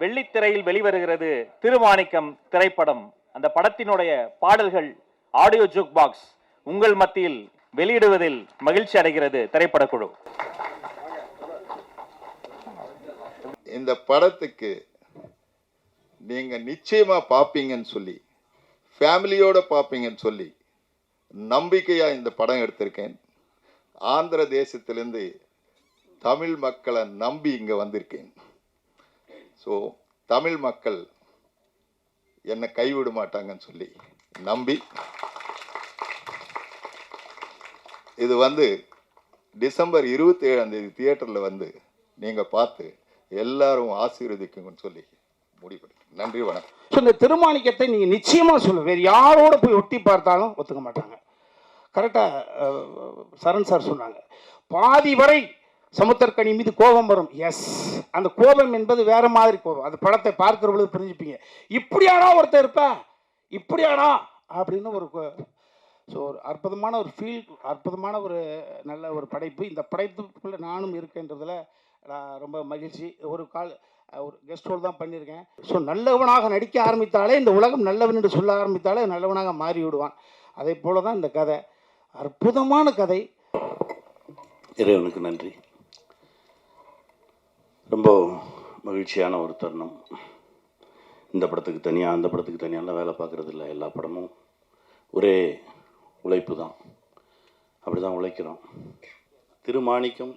வெள்ளித்திரையில் வெளிவருகிறது திருமாணிக்கம் திரைப்படம். அந்த படத்தினுடைய பாடல்கள் ஆடியோ ஜூக் பாக்ஸ் உங்கள் மத்தியில் வெளியிடுவதில் மகிழ்ச்சி அடைகிறது திரைப்படக்குழு இந்த படத்துக்கு நீங்க நிச்சயமா பார்ப்பீங்கன்னு சொல்லி ஃபேமிலியோட பார்ப்பீங்கன்னு சொல்லி நம்பிக்கையா இந்த படம் எடுத்திருக்கேன். ஆந்திர தேசத்திலிருந்து தமிழ் மக்களை நம்பி இங்க வந்திருக்கேன். ஸோ தமிழ் மக்கள் என்னை கைவிட மாட்டாங்கன்னு சொல்லி நம்பி இது வந்து டிசம்பர் இருபத்தி ஏழாம் தேதி தியேட்டரில் வந்து நீங்கள் பார்த்து எல்லாரும் ஆசீர்வதிக்குங்கன்னு சொல்லி முடிவு நன்றி வணக்கம். ஸோ இந்த திருமாணிக்கத்தை நீங்கள் நிச்சயமாக சொல்ல வேறு யாரோட போய் ஒட்டி பார்த்தாலும் ஒத்துக்க மாட்டாங்க. கரெக்டாக சரண் சார் சொன்னாங்க. பாதி வரை சமுத்திரக்கணி மீது கோபம் வரும். எஸ் அந்த கோபம் என்பது வேற மாதிரி கோபம். அந்த படத்தை பார்க்கிற பொழுது புரிஞ்சுப்பீங்க. இப்படியானா ஒருத்தர் இருப்ப இப்படியானா அப்படின்னு ஒரு ஸோ ஒரு அற்புதமான ஒரு ஃபீல் அற்புதமான ஒரு நல்ல ஒரு படைப்பு. இந்த படைப்புக்குள்ளே நானும் இருக்கேன்றதில் நான் ரொம்ப மகிழ்ச்சி. ஒரு கால் ஒரு கெஸ்ட் ரோல் தான் பண்ணியிருக்கேன். ஸோ நல்லவனாக நடிக்க ஆரம்பித்தாலே இந்த உலகம் நல்லவன் என்று சொல்ல ஆரம்பித்தாலே நல்லவனாக மாறி விடுவான் அதே போல தான் இந்த கதை. அற்புதமான கதை. இறைவனுக்கு நன்றி. ரொம்ப மகிழ்ச்சியான ஒரு தருணம். இந்த படத்துக்கு தனியாக அந்த படத்துக்கு தனியாலாம் வேலை பார்க்குறது இல்லை எல்லா படமும் ஒரே உழைப்பு தான். அப்படி தான் உழைக்கிறோம். திருமாணிக்கம்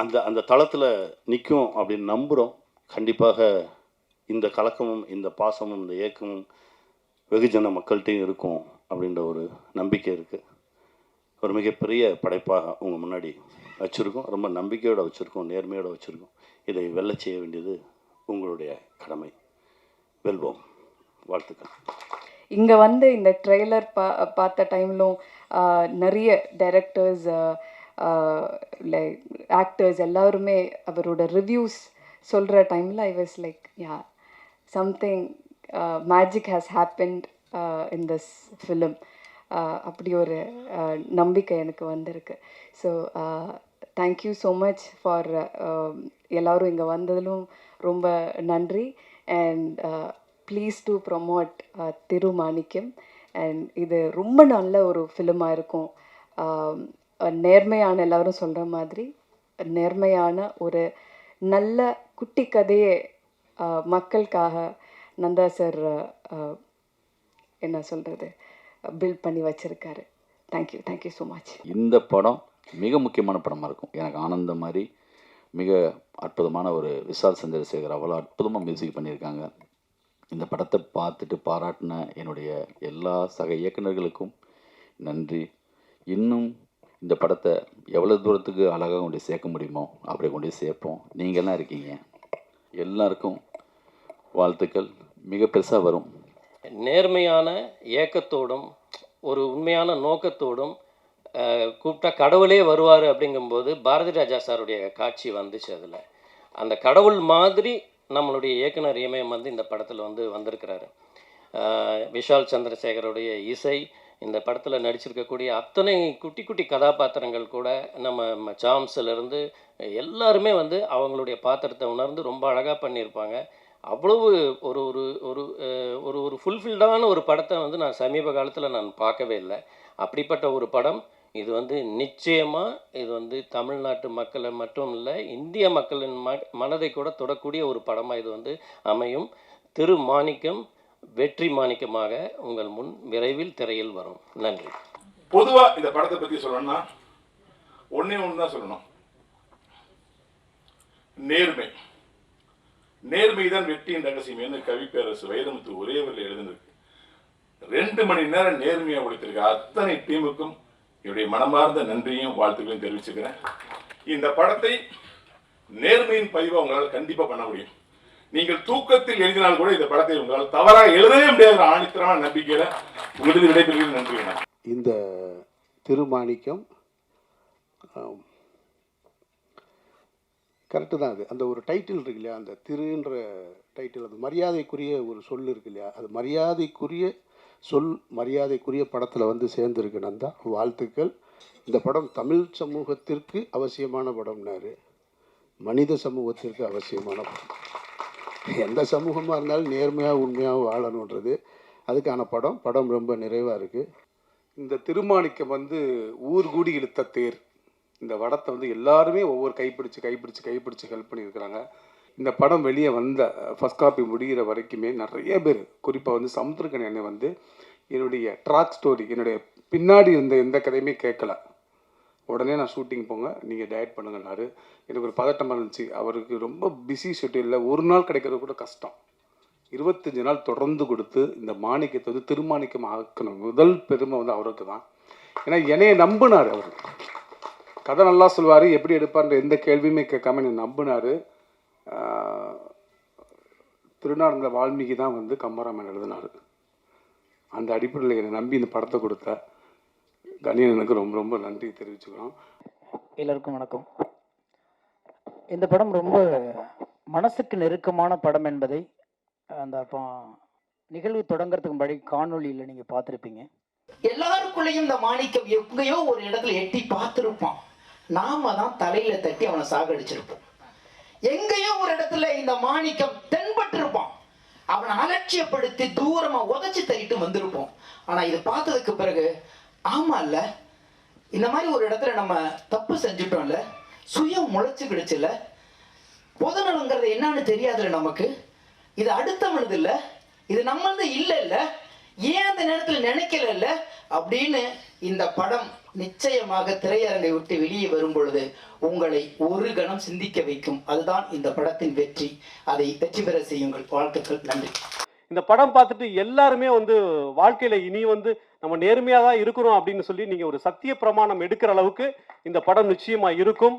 அந்த அந்த தளத்தில் நிற்கும் அப்படின்னு நம்புகிறோம் கண்டிப்பாக இந்த கலக்கமும் இந்த பாசமும் இந்த ஏக்கமும் வெகுஜன மக்கள்கிட்டையும் இருக்கும் அப்படின்ற ஒரு நம்பிக்கை இருக்குது ஒரு மிகப்பெரிய படைப்பாக உங்கள் முன்னாடி வச்சுருக்கோம். ரொம்ப நம்பிக்கையோடு வச்சுருக்கோம். நேர்மையோடு வச்சுருக்கோம். இதை வெல்ல செய்ய வேண்டியது உங்களுடைய கடமை. வெல்வோம். வாழ்த்துக்கள். இங்கே வந்து இந்த ட்ரெய்லர் பா பார்த்த டைம்லும் நிறைய டைரக்டர்ஸ் லைக் ஆக்டர்ஸ் எல்லாருமே அவரோட ரிவ்யூஸ் சொல்கிற டைமில் I was like ya something magic has happened in this film அப்படி ஒரு நம்பிக்கை எனக்கு வந்திருக்கு. So thank you so much for எல்லோரும் இங்கே வந்ததிலும் ரொம்ப நன்றி. And please do promote Thirumanikkam and இது ரொம்ப நல்ல ஒரு ஃபிலிமாக இருக்கும். Um, நேர்மையான எல்லாரும் சொல்கிற மாதிரி நேர்மையான ஒரு நல்ல குட்டி கதையை uh, மக்களுக்காக நந்தா சார் uh, uh, என்ன சொல்கிறது பில்ட் பண்ணி வச்சுருக்காரு. தேங்க்யூ தேங்க்யூ ஸோ மச் இந்த படம் மிக முக்கியமான படமாக இருக்கும். எனக்கு ஆனந்த மாதிரி மிக அற்புதமான ஒரு விசால் சந்திரசேகர் அவ்வளோ அற்புதமாக மியூசிக் பண்ணியிருக்காங்க. இந்த படத்தை பார்த்துட்டு பாராட்டின என்னுடைய எல்லா சக இயக்குனர்களுக்கும் நன்றி. இன்னும் இந்த படத்தை எவ்வளோ தூரத்துக்கு அழகாக கொண்டு சேர்க்க முடியுமோ அப்படி கொண்டு போய் சேர்ப்போம். நீங்கள்லாம் இருக்கீங்க. எல்லாருக்கும் வாழ்த்துக்கள். மிக பெருசாக வரும். நேர்மையான ஏக்கத்தோடும் ஒரு உண்மையான நோக்கத்தோடும் கூப்பிட்டா கடவுளே வருவார் அப்படிங்கும்போது பாரதி ராஜா சாருடைய காட்சி வந்துச்சு அதில். அந்த கடவுள் மாதிரி நம்மளுடைய இயக்குனர் இமயம் வந்து இந்த படத்தில் வந்து வந்திருக்கிறாரு. விஷால் சந்திரசேகருடைய இசை இந்த படத்தில் நடிச்சிருக்கக்கூடிய அத்தனை குட்டி குட்டி கதாபாத்திரங்கள் கூட நம்ம சாம்ஸ்லேருந்து எல்லாருமே வந்து அவங்களுடைய பாத்திரத்தை உணர்ந்து ரொம்ப அழகாக பண்ணியிருப்பாங்க. அவ்வளவு ஒரு ஒரு ஒரு ஒரு ஒரு ஃபுல்ஃபில்டான ஒரு படத்தை வந்து நான் சமீப காலத்தில் நான் பார்க்கவே இல்லை. அப்படிப்பட்ட ஒரு படம் இது வந்து நிச்சயமாக இது வந்து தமிழ்நாட்டு மக்களை மட்டும் இல்லை இந்திய மக்களின் ம மனதை கூட தொடக்கூடிய ஒரு படமாக இது வந்து அமையும். திரு மாணிக்கம் வெற்றி மாணிக்கமாக உங்கள் முன் விரைவில் திரையில் வரும். நன்றி. பொதுவாக இந்த படத்தை பற்றி சொல்லணும்னா ஒன்றே ஒன்று தான் சொல்லணும். நேர்மை. நேர்மை தான் வெற்றியின் ரகசியம் என்று கவி பேரரசு வைரமுத்து ஒரே வரையில் எழுதினிருக்கு ரெண்டு மணி நேரம் நேர்மையாக உழைத்திருக்கு அத்தனை டீமுக்கும் என்னுடைய மனமார்ந்த நன்றியும் வாழ்த்துக்களையும் தெரிவிச்சுக்கிறேன். இந்த படத்தை நேர்மையின் பதிவை உங்களால் கண்டிப்பாக பண்ண முடியும். நீங்கள் தூக்கத்தில் எழுதினால் கூட இந்த படத்தை உங்களால் தவறாக எழுதவே முடியாத ஆணித்தரமான நம்பிக்கையில் உங்களுக்கு விடைபெறுகிறது நன்றி இந்த திருமாணிக்கம் கரெக்டு தான் அது. அந்த ஒரு டைட்டில் இருக்கு இல்லையா? அந்த திருன்ற டைட்டில் அது மரியாதைக்குரிய ஒரு சொல் இருக்கு இல்லையா? அது மரியாதைக்குரிய சொல் மரியாதைக்குரிய படத்தில் வந்து சேர்ந்துருக்கு நந்தா. வாழ்த்துக்கள். இந்த படம் தமிழ் சமூகத்திற்கு அவசியமான படம்னாரு. மனித சமூகத்திற்கு அவசியமான படம். எந்த சமூகமாக இருந்தாலும் நேர்மையாக உண்மையாக வாழணுன்றது அதுக்கான படம். படம் ரொம்ப நிறைவாக இருக்குது இந்த திருமாணிக்கம் வந்து ஊர் கூடி இழுத்த தேர். இந்த படத்தை வந்து எல்லாருமே ஒவ்வொரு கைப்பிடிச்சு கைப்பிடிச்சு கைப்பிடிச்சு ஹெல்ப் பண்ணியிருக்கிறாங்க. இந்த படம் வெளியே வந்த ஃபஸ்ட் காப்பி முடிகிற வரைக்குமே நிறைய பேர் குறிப்பாக வந்து சமுத்திரக்கன் என்னை வந்து என்னுடைய ட்ராக் ஸ்டோரி என்னுடைய பின்னாடி இருந்த எந்த கதையுமே கேட்கல. உடனே நான் ஷூட்டிங் போங்க நீங்கள் டயட் பண்ணுங்கன்னாரு எனக்கு ஒரு பதட்டமாக இருந்துச்சு. அவருக்கு ரொம்ப பிஸி ஷெட்யூலில் ஒரு நாள் கிடைக்கிறது கூட கஷ்டம். இருபத்தஞ்சு நாள் தொடர்ந்து கொடுத்து இந்த மாணிக்கத்தை வந்து திருமாணிக்கம் ஆக்கணும். முதல் பெருமை வந்து அவருக்கு தான். ஏன்னா என்னையை நம்பினார் அவர். கதை நல்லா சொல்லுவார் எப்படி எடுப்பார்ன்ற எந்த கேள்வியுமே கேட்காம என்னை நம்பினார். திருநாடுல வால்மீகி தான் வந்து கம்பராமன் எழுதினார். அந்த அடிப்படையில் என்னை நம்பி இந்த படத்தை கொடுத்த கணியனுக்கு ரொம்ப ரொம்ப நன்றி தெரிவிச்சுக்கிறோம். எல்லோருக்கும் வணக்கம். இந்த படம் ரொம்ப மனசுக்கு நெருக்கமான படம் என்பதை அந்த அப்போ நிகழ்வு தொடங்குறதுக்கு முன்னாடி காணொளியில் நீங்கள் பார்த்துருப்பீங்க. எல்லாருக்குள்ளேயும் இந்த மாணிக்கம் எங்கேயோ ஒரு இடத்துல எட்டி பார்த்துருப்பான். நாம தான் தலையில தட்டி அவனை சாகடிச்சிருப்போம். எங்கேயோ ஒரு இடத்துல இந்த மாணிக்கம் தென்பட்டிருப்பான். அவனை அலட்சியப்படுத்தி தூரமா உதச்சி தள்ளிட்டு வந்திருப்போம். ஆனா இது பார்த்ததுக்கு பிறகு ஆமா இல்ல இந்த மாதிரி ஒரு இடத்துல நம்ம தப்பு செஞ்சுட்டோம்ல சுயம் முளைச்சுக்கிடுச்சுல பொதுநலங்கிறது என்னன்னு தெரியாதுல்ல நமக்கு. இது அடுத்தவனது இல்ல இது நம்மளது இல்ல இல்ல ஏன் அந்த நேரத்தில் நினைக்கல இல்ல அப்படின்னு இந்த படம் நிச்சயமாக திரையரங்கை விட்டு வெளியே வரும் பொழுது உங்களை ஒரு கணம் சிந்திக்க வைக்கும். அதுதான் இந்த படத்தின் வெற்றி. அதை வெற்றி பெற செய்யுங்கள். வாழ்த்துக்கள். நன்றி. இந்த படம் பார்த்துட்டு எல்லாருமே வந்து வாழ்க்கையில இனி வந்து நம்ம நேர்மையாக தான் இருக்கிறோம் அப்படின்னு சொல்லி நீங்க ஒரு சத்திய பிரமாணம் எடுக்கிற அளவுக்கு இந்த படம் நிச்சயமா இருக்கும்.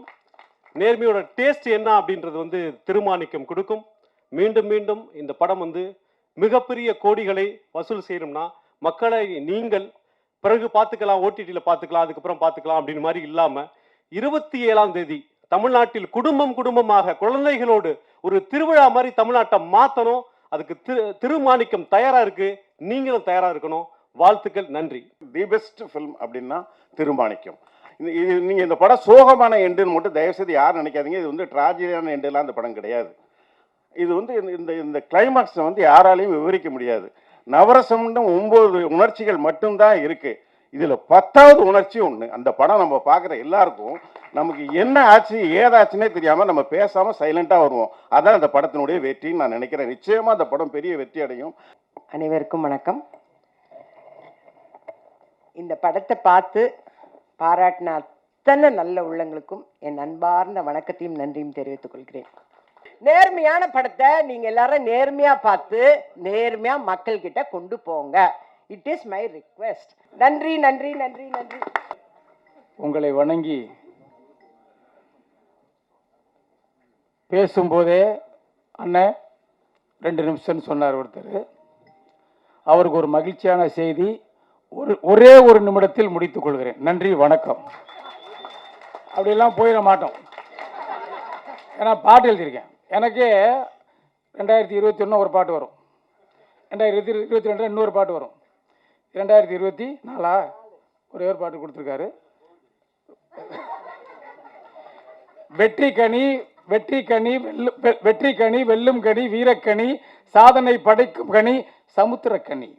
நேர்மையோட டேஸ்ட் என்ன அப்படின்றது வந்து திருமாணிக்கம் கொடுக்கும். மீண்டும் மீண்டும் இந்த படம் வந்து மிகப்பெரிய கோடிகளை வசூல் செய்யணும்னா மக்களை நீங்கள் பிறகு பார்த்துக்கலாம் ஓடிடியில் பார்த்துக்கலாம் அதுக்கப்புறம் பார்த்துக்கலாம் அப்படின்னு மாதிரி இல்லாமல் இருபத்தி ஏழாம் தேதி தமிழ்நாட்டில் குடும்பம் குடும்பமாக குழந்தைகளோடு ஒரு திருவிழா மாதிரி தமிழ்நாட்டை மாற்றணும் அதுக்கு திரு திருமாணிக்கம் தயாராக இருக்குது நீங்களும் தயாராக இருக்கணும். வாழ்த்துக்கள் நன்றி. தி பெஸ்ட் ஃபிலிம் அப்படின்னா திருமாணிக்கம். இது நீங்கள் இந்த படம் சோகமான எண்டுன்னு மட்டும் தயவுசெய்து யாரும் நினைக்காதீங்க. இது வந்து ட்ராஜடியான எண்டுலாம் அந்த படம் கிடையாது. இது வந்து இந்த- இந்த இந்த கிளைமாக்ஸை வந்து யாராலையும் விவரிக்க முடியாது. நவரசம்னு ஒம்பது உணர்ச்சிகள் மட்டும்தான் இருக்கு. இதில் பத்தாவது உணர்ச்சி ஒன்று அந்த படம் நம்ம பார்க்குற எல்லாருக்கும் நமக்கு என்ன ஆச்சு ஏதாச்சுன்னே தெரியாமல் நம்ம பேசாமல் சைலண்ட்டாக வருவோம். அதான் அந்த படத்தினுடைய வெற்றின்னு நான் நினைக்கிறேன். நிச்சயமாக அந்த படம் பெரிய வெற்றி அடையும். அனைவருக்கும் வணக்கம். இந்த படத்தை பார்த்து பாராட்டின அத்தனை நல்ல உள்ளங்களுக்கும் என் அன்பார்ந்த வணக்கத்தையும் நன்றியும் தெரிவித்துக் கொள்கிறேன். நேர்மையான படத்தை நீங்க எல்லாரும் நேர்மையா பார்த்து நேர்மையா மக்கள் கிட்ட கொண்டு போங்க. இட் இஸ் மை ரிக்வெஸ்ட் நன்றி நன்றி நன்றி நன்றி. உங்களை வணங்கி பேசும்போதே அண்ணன் ரெண்டு நிமிஷம்னு சொன்னார் ஒருத்தர். அவருக்கு ஒரு மகிழ்ச்சியான செய்தி. ஒரு ஒரே ஒரு நிமிடத்தில் முடித்துக் கொள்கிறேன். நன்றி வணக்கம். அப்படியெல்லாம் போயிட மாட்டோம். ஏன்னா பாட்டு எழுதியிருக்கேன். எனக்கு ரெண்டாயிரத்தி இருபத்தி ஒன்று ஒரு பாட்டு வரும். ரெண்டாயிரத்தி இருபத்தி ரெண்டு இன்னொரு பாட்டு வரும். ரெண்டாயிரத்தி இருபத்தி நாலா? ஒரே ஒரு பாட்டு கொடுத்துருக்காரு. வெற்றி கனி வெற்றி கனி வெல்லும் வெ- வெற்றி கனி வெல்லும் கனி வீரக்கனி சாதனை படைக்கும் கனி சமுத்திரக்கனி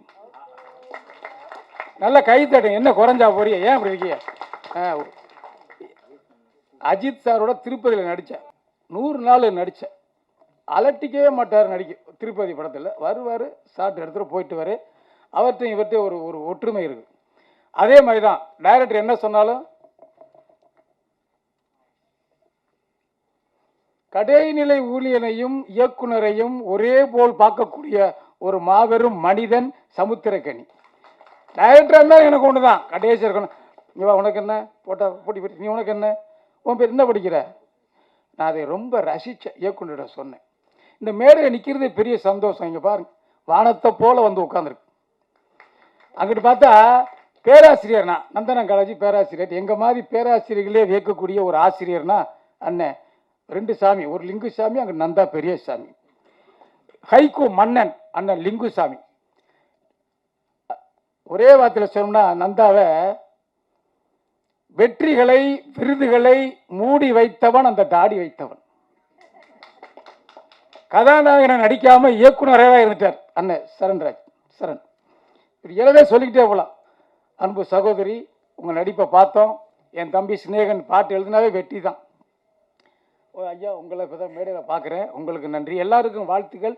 நல்ல கை தட்டுங்க என்ன குறைஞ்சா போறிய? ஏன் அப்படி இருக்கீங்க? அஜித் சாரோட திருப்பதியில் நடித்தேன் நூறு நாள் நடித்தேன் அலட்டிக்கவே மாட்டார் நடிக்க திருப்பதி படத்தில். வருவார் ஷார்ட் எடுத்துகிட்டு போயிட்டு வரு அவர்கிட்ட இவர்கிட்ட ஒரு ஒரு ஒற்றுமை இருக்குது அதே மாதிரி தான் டைரக்டர் என்ன சொன்னாலும் கடைநிலை ஊழியனையும் இயக்குனரையும் ஒரே போல் பார்க்கக்கூடிய ஒரு மாபெரும் மனிதன் சமுத்திரக்கனி. டைரக்டர் இருந்தால் எனக்கு ஒன்று தான் கடைசி இருக்கணும். நீ வா உனக்கு என்ன? போட்டா போட்டி போட்டி நீ உனக்கு என்ன? உன் பேர் என்ன படிக்கிற? நான் அதை ரொம்ப ரசித்த இயக்குனர்கிட்ட சொன்னேன். இந்த மேடையில் நிற்கிறது பெரிய சந்தோஷம். இங்கே பாருங்க. வானத்தை போல் வந்து உட்காந்துருக்கு அங்கிட்டு பார்த்தா பேராசிரியர்னா நந்தனம் காலேஜ் பேராசிரியர். எங்கள் மாதிரி பேராசிரியர்களே வியக்கக்கூடிய ஒரு ஆசிரியர்னா அண்ணன் ரெண்டு சாமி ஒரு லிங்கு சாமி அங்கே நந்தா பெரிய சாமி ஹைகோ மன்னன் அண்ணன் லிங்கு சாமி ஒரே வார்த்தையில் சொன்னோம்னா நந்தாவை வெற்றிகளை விருதுகளை மூடி வைத்தவன் அந்த தாடி வைத்தவன். கதாநாயகனை நடிக்காமல் இயக்குநராக இருந்துட்டார் அண்ணன் சரண்ராஜ். சரண். இப்படி எழுத சொல்லிக்கிட்டே போகலாம். அன்பு சகோதரி உங்கள் நடிப்பை பார்த்தோம். என் தம்பி சிநேகன் பாட்டு எழுதினாவே வெற்றி தான். ஓ ஐயா உங்களை இப்போ தான் மேடையில் பார்க்குறேன் உங்களுக்கு நன்றி. எல்லாருக்கும் வாழ்த்துக்கள்.